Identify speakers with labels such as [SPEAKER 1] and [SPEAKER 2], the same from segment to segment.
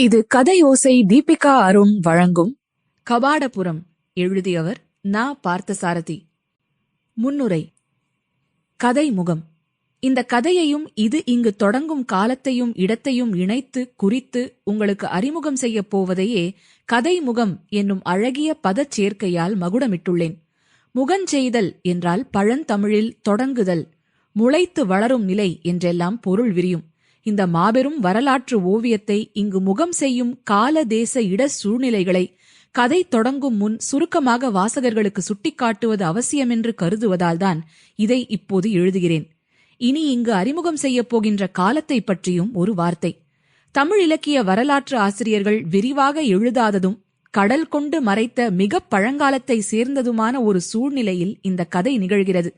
[SPEAKER 1] இது கதையோசை தீபிகா அருண் வழங்கும். கபாடபுரம் எழுதியவர் நா பார்த்தசாரதி. முன்னுரை. கதை முகம். இந்த கதையையும் இது இங்கு தொடங்கும் காலத்தையும் இடத்தையும் இணைத்து குறித்து உங்களுக்கு அறிமுகம் செய்யப் போவதையே கதை முகம் என்னும் அழகிய பதச் சேர்க்கையால் மகுடமிட்டுள்ளேன். முகஞ்செய்தல் என்றால் பழந்தமிழில் தொடங்குதல் முளைத்து வளரும் நிலை என்றெல்லாம் பொருள் விரியும். இந்த மாபெரும் வரலாற்று ஓவியத்தை இங்கு முகம் செய்யும் கால தேச இட சூழ்நிலைகளை கதை தொடங்கும் முன் சுருக்கமாக வாசகர்களுக்கு சுட்டிக்காட்டுவது அவசியமென்று கருதுவதால்தான் இதை இப்போது எழுதுகிறேன். இனி இங்கு அறிமுகம் செய்யப் போகின்ற காலத்தை பற்றியும் ஒரு வார்த்தை. தமிழ் இலக்கிய வரலாற்று ஆசிரியர்கள் விரிவாக எழுதாததும் கடல் கொண்டு மறைத்த மிகப் பழங்காலத்தை சேர்ந்ததுமான ஒரு சூழ்நிலையில் இந்த கதை நிகழ்கிறது.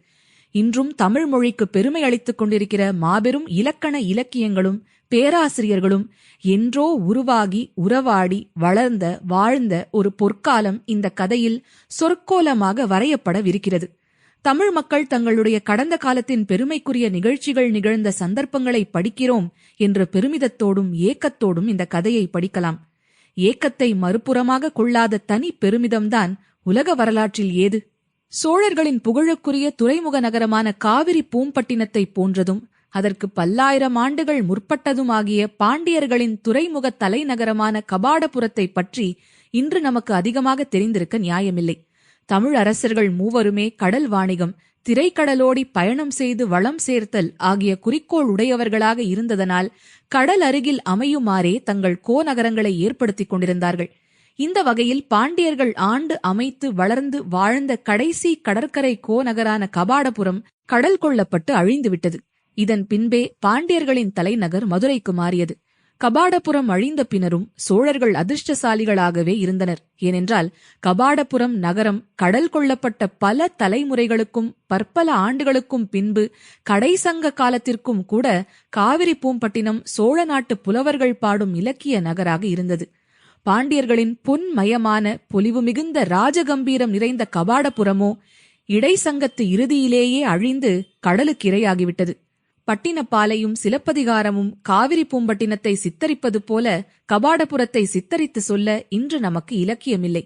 [SPEAKER 1] இன்றும் தமிழ் மொழிக்கு பெருமை அளித்துக் கொண்டிருக்கிற மாபெரும் இலக்கண இலக்கியங்களும் பேராசிரியர்களும் என்றோ உருவாகி உறவாடி வளர்ந்த வாழ்ந்த ஒரு பொற்காலம் இந்த கதையில் சொற்கோலமாக வரையப்படவிருக்கிறது. தமிழ் மக்கள் தங்களுடைய கடந்த காலத்தின் பெருமைக்குரிய நிகழ்ச்சிகள் நிகழ்ந்த சந்தர்ப்பங்களை படிக்கிறோம் என்ற பெருமிதத்தோடும் ஏக்கத்தோடும் இந்த கதையை படிக்கலாம். ஏக்கத்தை மறுபுறமாக கொள்ளாத தனி பெருமிதம்தான் உலக வரலாற்றில் ஏது? சோழர்களின் புகழுக்குரிய துறைமுக நகரமான காவிரி பூம்பட்டினத்தைப் போன்றதும் அதற்கு பல்லாயிரம் ஆண்டுகள் முற்பட்டதுமாகிய பாண்டியர்களின் துறைமுக தலைநகரமான கபாடபுரத்தை பற்றி இன்று நமக்கு அதிகமாக தெரிந்திருக்க நியாயமில்லை. தமிழ் அரசர்கள் மூவருமே கடல் வாணிகம் திரைக்கடலோடி பயணம் செய்து வளம் சேர்த்தல் ஆகிய குறிக்கோள் உடையவர்களாக இருந்ததனால் கடல் அருகில் அமையுமாறே தங்கள் கோநகரங்களை ஏற்படுத்திக் கொண்டிருந்தார்கள். இந்த வகையில் பாண்டியர்கள் ஆண்டு அமைத்து வளர்ந்து வாழ்ந்த கடைசி கடற்கரை கோநகரான கபாடபுரம் கடல் கொள்ளப்பட்டு அழிந்துவிட்டது. இதன் பின்பே பாண்டியர்களின் தலைநகர் மதுரைக்கு மாறியது. கபாடபுரம் அழிந்த பின்னரும் சோழர்கள் அதிர்ஷ்டசாலிகளாகவே இருந்தனர். ஏனென்றால் கபாடபுரம் நகரம் கடல் கொள்ளப்பட்ட பல தலைமுறைகளுக்கும் பற்பல ஆண்டுகளுக்கும் பின்பு கடைசங்க காலத்திற்கும் கூட காவிரி பூம்பட்டினம் சோழ நாட்டு புலவர்கள் பாடும் இலக்கிய நகராக இருந்தது. பாண்டியர்களின் பொன்மயமான பொலிவு மிகுந்த ராஜகம்பீரம் நிறைந்த கபாடபுரமோ இடைசங்கத்து இறுதியிலேயே அழிந்து கடலுக்கிரையாகிவிட்டது பட்டினப்பாலையும் சிலப்பதிகாரமும் காவிரி பூம்பட்டினத்தை சித்தரிப்பது போல கபாடபுரத்தை சித்தரித்து சொல்ல இன்று நமக்கு இலக்கியமில்லை.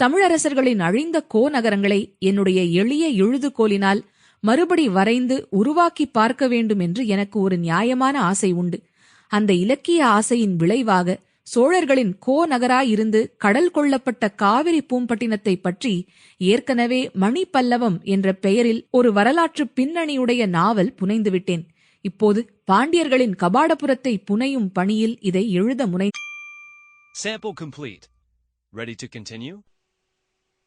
[SPEAKER 1] தமிழரசர்களின் அழிந்த கோநகரங்களை என்னுடைய எளிய எழுதுகோலினால் மறுபடி வரைந்து உருவாக்கி பார்க்க வேண்டும் என்று எனக்கு ஒரு நியாயமான ஆசை உண்டு. அந்த இலக்கிய ஆசையின் விளைவாக சோழர்களின் கோ நகராயிருந்து கடல் கொள்ளப்பட்ட காவிரி பூம்பட்டினத்தை பற்றி ஏற்கனவே மணிப்பல்லவம் என்ற பெயரில் ஒரு வரலாற்று பின்னணியுடைய நாவல் புனைந்துவிட்டேன் இப்போது பாண்டியர்களின் கபாடபுரத்தை புனையும் பணியில் இதை எழுத முனை
[SPEAKER 2] Sample complete. Ready to continue?